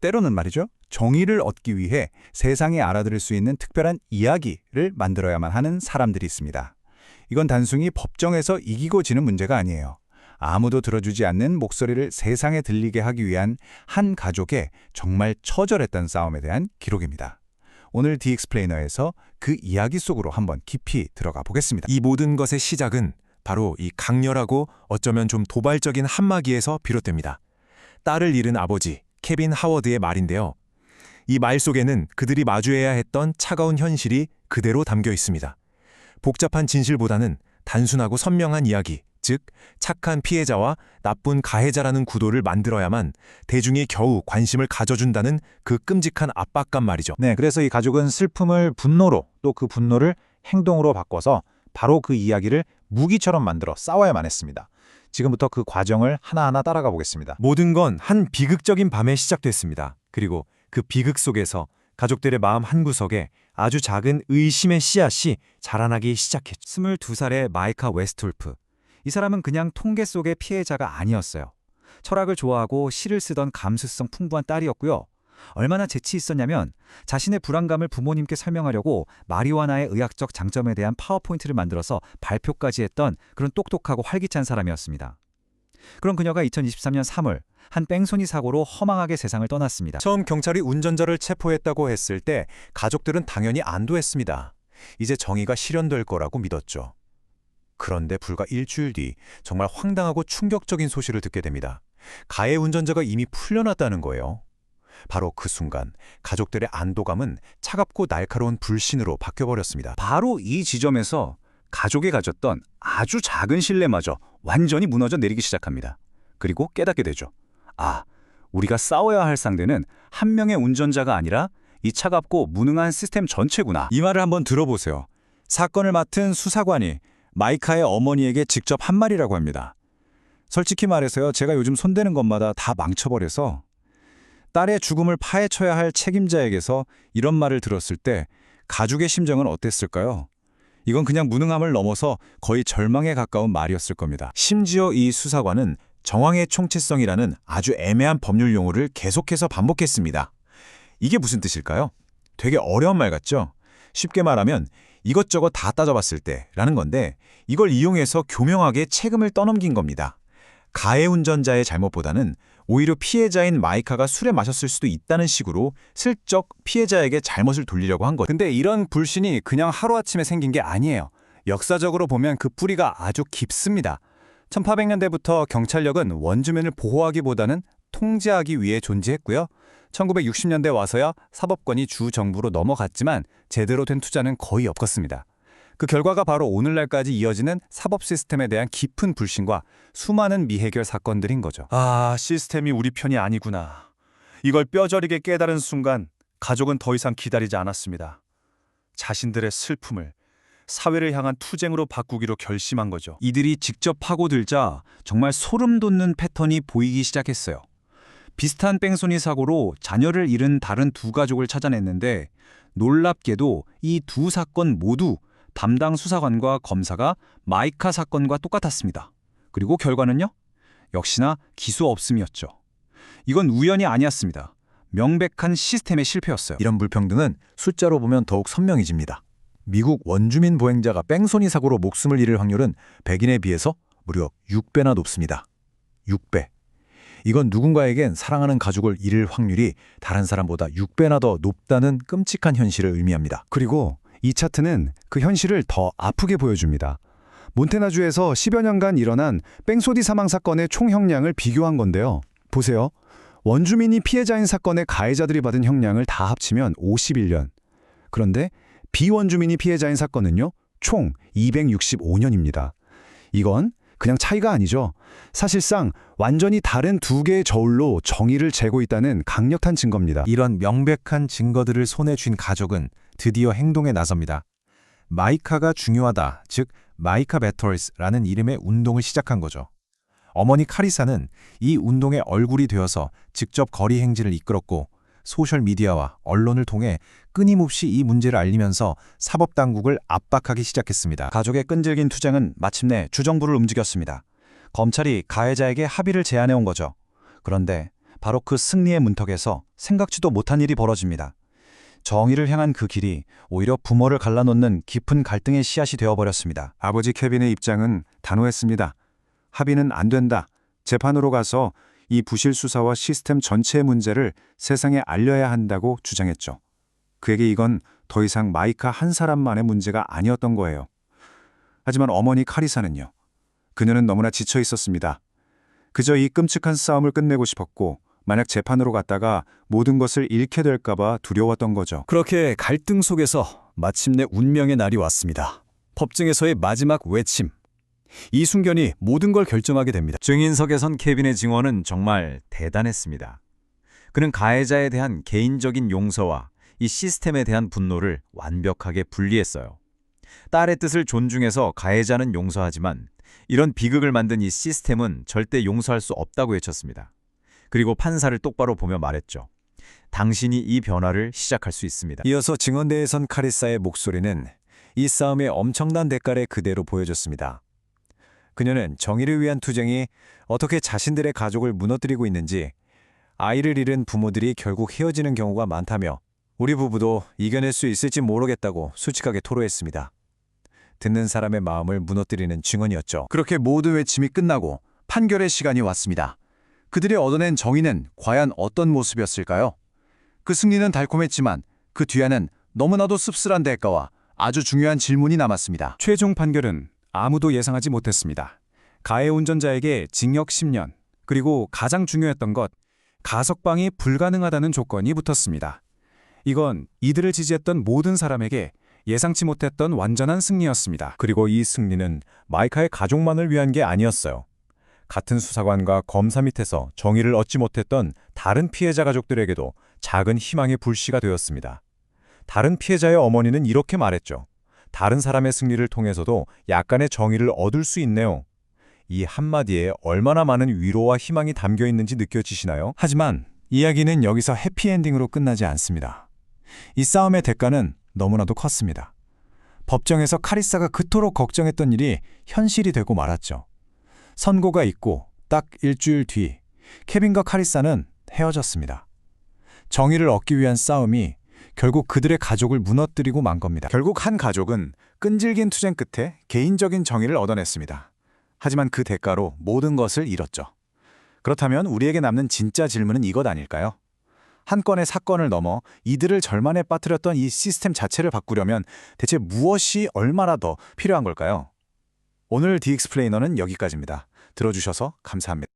때로는 말이죠. 정의를 얻기 위해 세상에 알아들을 수 있는 특별한 이야기를 만들어야만 하는 사람들이 있습니다. 이건 단순히 법정에서 이기고 지는 문제가 아니에요. 아무도 들어주지 않는 목소리를 세상에 들리게 하기 위한 한 가족의 정말 처절했던 싸움에 대한 기록입니다. 오늘 디익스플레이너에서 그 이야기 속으로 한번 깊이 들어가 보겠습니다. 이 모든 것의 시작은 바로 이 강렬하고 어쩌면 좀 도발적인 한마디에서 비롯됩니다. 딸을 잃은 아버지 케빈 하워드의 말인데요. 이 말 속에는 그들이 마주해야 했던 차가운 현실이 그대로 담겨 있습니다. 복잡한 진실보다는 단순하고 선명한 이야기, 즉 착한 피해자와 나쁜 가해자라는 구도를 만들어야만 대중이 겨우 관심을 가져준다는 그 끔찍한 압박감 말이죠. 네, 그래서 이 가족은 슬픔을 분노로 또 그 분노를 행동으로 바꿔서 바로 그 이야기를 무기처럼 만들어 싸워야만 했습니다. 지금부터 그 과정을 하나하나 따라가 보겠습니다. 모든 건 한 비극적인 밤에 시작됐습니다. 그리고 그 비극 속에서 가족들의 마음 한구석에 아주 작은 의심의 씨앗이 자라나기 시작했죠. 22살의 마이카 웨스톨프. 이 사람은 그냥 통계 속의 피해자가 아니었어요. 철학을 좋아하고 시를 쓰던 감수성 풍부한 딸이었고요. 얼마나 재치 있었냐면 자신의 불안감을 부모님께 설명하려고 마리화나의 의학적 장점에 대한 파워포인트를 만들어서 발표까지 했던 그런 똑똑하고 활기찬 사람이었습니다. 그런 그녀가 2023년 3월 한 뺑소니 사고로 허망하게 세상을 떠났습니다. 처음 경찰이 운전자를 체포했다고 했을 때 가족들은 당연히 안도했습니다. 이제 정의가 실현될 거라고 믿었죠. 그런데 불과 일주일 뒤 정말 황당하고 충격적인 소식을 듣게 됩니다. 가해 운전자가 이미 풀려났다는 거예요. 바로 그 순간 가족들의 안도감은 차갑고 날카로운 불신으로 바뀌어버렸습니다. 바로 이 지점에서 가족이 가졌던 아주 작은 신뢰마저 완전히 무너져 내리기 시작합니다. 그리고 깨닫게 되죠. 아, 우리가 싸워야 할 상대는 한 명의 운전자가 아니라 이 차갑고 무능한 시스템 전체구나. 이 말을 한번 들어보세요. 사건을 맡은 수사관이 마이카의 어머니에게 직접 한 말이라고 합니다. 솔직히 말해서요, 제가 요즘 손대는 것마다 다 망쳐버려서 딸의 죽음을 파헤쳐야 할 책임자에게서 이런 말을 들었을 때 가족의 심정은 어땠을까요? 이건 그냥 무능함을 넘어서 거의 절망에 가까운 말이었을 겁니다. 심지어 이 수사관은 정황의 총체성이라는 아주 애매한 법률 용어를 계속해서 반복했습니다. 이게 무슨 뜻일까요? 되게 어려운 말 같죠? 쉽게 말하면 이것저것 다 따져봤을 때라는 건데 이걸 이용해서 교명하게 책임을 떠넘긴 겁니다. 가해 운전자의 잘못보다는 오히려 피해자인 마이카가 술에 마셨을 수도 있다는 식으로 슬쩍 피해자에게 잘못을 돌리려고 한 거죠. 근데 이런 불신이 그냥 하루아침에 생긴 게 아니에요. 역사적으로 보면 그 뿌리가 아주 깊습니다. 1800년대부터 경찰력은 원주민을 보호하기보다는 통제하기 위해 존재했고요. 1960년대 와서야 사법권이 주 정부로 넘어갔지만 제대로 된 투자는 거의 없었습니다. 그 결과가 바로 오늘날까지 이어지는 사법 시스템에 대한 깊은 불신과 수많은 미해결 사건들인 거죠. 아, 시스템이 우리 편이 아니구나. 이걸 뼈저리게 깨달은 순간 가족은 더 이상 기다리지 않았습니다. 자신들의 슬픔을 사회를 향한 투쟁으로 바꾸기로 결심한 거죠. 이들이 직접 파고들자 정말 소름 돋는 패턴이 보이기 시작했어요. 비슷한 뺑소니 사고로 자녀를 잃은 다른 두 가족을 찾아냈는데 놀랍게도 이 두 사건 모두 담당 수사관과 검사가 마이카 사건과 똑같았습니다. 그리고 결과는요? 역시나 기소 없음이었죠. 이건 우연이 아니었습니다. 명백한 시스템의 실패였어요. 이런 불평등은 숫자로 보면 더욱 선명해집니다. 미국 원주민 보행자가 뺑소니 사고로 목숨을 잃을 확률은 백인에 비해서 무려 6배나 높습니다. 6배. 이건 누군가에겐 사랑하는 가족을 잃을 확률이 다른 사람보다 6배나 더 높다는 끔찍한 현실을 의미합니다. 그리고 이 차트는 그 현실을 더 아프게 보여줍니다. 몬테나주에서 10여 년간 일어난 뺑소디 사망 사건의 총 형량을 비교한 건데요. 보세요. 원주민이 피해자인 사건의 가해자들이 받은 형량을 다 합치면 51년. 그런데 비원주민이 피해자인 사건은요. 총 265년입니다. 이건 그냥 차이가 아니죠. 사실상 완전히 다른 두 개의 저울로 정의를 재고 있다는 강력한 증거입니다. 이런 명백한 증거들을 손에 쥔 가족은 드디어 행동에 나섭니다. 마이카가 중요하다, 즉 마이카 배터리스라는 이름의 운동을 시작한 거죠. 어머니 카리사는 이 운동의 얼굴이 되어서 직접 거리 행진을 이끌었고 소셜미디어와 언론을 통해 끊임없이 이 문제를 알리면서 사법당국을 압박하기 시작했습니다. 가족의 끈질긴 투쟁은 마침내 주정부를 움직였습니다. 검찰이 가해자에게 합의를 제안해 온 거죠. 그런데 바로 그 승리의 문턱에서 생각지도 못한 일이 벌어집니다. 정의를 향한 그 길이 오히려 부모를 갈라놓는 깊은 갈등의 씨앗이 되어버렸습니다. 아버지 케빈의 입장은 단호했습니다. 합의는 안 된다. 재판으로 가서 이 부실 수사와 시스템 전체의 문제를 세상에 알려야 한다고 주장했죠. 그에게 이건 더 이상 마이카 한 사람만의 문제가 아니었던 거예요. 하지만 어머니 카리사는요. 그녀는 너무나 지쳐 있었습니다. 그저 이 끔찍한 싸움을 끝내고 싶었고 만약 재판으로 갔다가 모든 것을 잃게 될까봐 두려웠던 거죠. 그렇게 갈등 속에서 마침내 운명의 날이 왔습니다. 법정에서의 마지막 외침. 이순견이 모든 걸 결정하게 됩니다. 증인석에 선 케빈의 증언은 정말 대단했습니다. 그는 가해자에 대한 개인적인 용서와 이 시스템에 대한 분노를 완벽하게 분리했어요. 딸의 뜻을 존중해서 가해자는 용서하지만 이런 비극을 만든 이 시스템은 절대 용서할 수 없다고 외쳤습니다. 그리고 판사를 똑바로 보며 말했죠. 당신이 이 변화를 시작할 수 있습니다. 이어서 증언대에 선 카리사의 목소리는 이 싸움의 엄청난 대가를 그대로 보여줬습니다. 그녀는 정의를 위한 투쟁이 어떻게 자신들의 가족을 무너뜨리고 있는지 아이를 잃은 부모들이 결국 헤어지는 경우가 많다며 우리 부부도 이겨낼 수 있을지 모르겠다고 솔직하게 토로했습니다. 듣는 사람의 마음을 무너뜨리는 증언이었죠. 그렇게 모든 외침이 끝나고 판결의 시간이 왔습니다. 그들이 얻어낸 정의는 과연 어떤 모습이었을까요? 그 승리는 달콤했지만 그 뒤에는 너무나도 씁쓸한 대가와 아주 중요한 질문이 남았습니다. 최종 판결은 아무도 예상하지 못했습니다. 가해 운전자에게 징역 10년, 그리고 가장 중요했던 것, 가석방이 불가능하다는 조건이 붙었습니다. 이건 이들을 지지했던 모든 사람에게 예상치 못했던 완전한 승리였습니다. 그리고 이 승리는 마이카의 가족만을 위한 게 아니었어요. 같은 수사관과 검사 밑에서 정의를 얻지 못했던 다른 피해자 가족들에게도 작은 희망의 불씨가 되었습니다. 다른 피해자의 어머니는 이렇게 말했죠. 다른 사람의 승리를 통해서도 약간의 정의를 얻을 수 있네요. 이 한마디에 얼마나 많은 위로와 희망이 담겨 있는지 느껴지시나요? 하지만 이야기는 여기서 해피엔딩으로 끝나지 않습니다. 이 싸움의 대가는 너무나도 컸습니다. 법정에서 카리사가 그토록 걱정했던 일이 현실이 되고 말았죠. 선고가 있고 딱 일주일 뒤 케빈과 카리사는 헤어졌습니다. 정의를 얻기 위한 싸움이 결국 그들의 가족을 무너뜨리고 만 겁니다. 결국 한 가족은 끈질긴 투쟁 끝에 개인적인 정의를 얻어냈습니다. 하지만 그 대가로 모든 것을 잃었죠. 그렇다면 우리에게 남는 진짜 질문은 이것 아닐까요? 한 건의 사건을 넘어 이들을 절만에 빠뜨렸던 이 시스템 자체를 바꾸려면 대체 무엇이 얼마나 더 필요한 걸까요? 오늘 디익스플레이너는 여기까지입니다. 들어주셔서 감사합니다.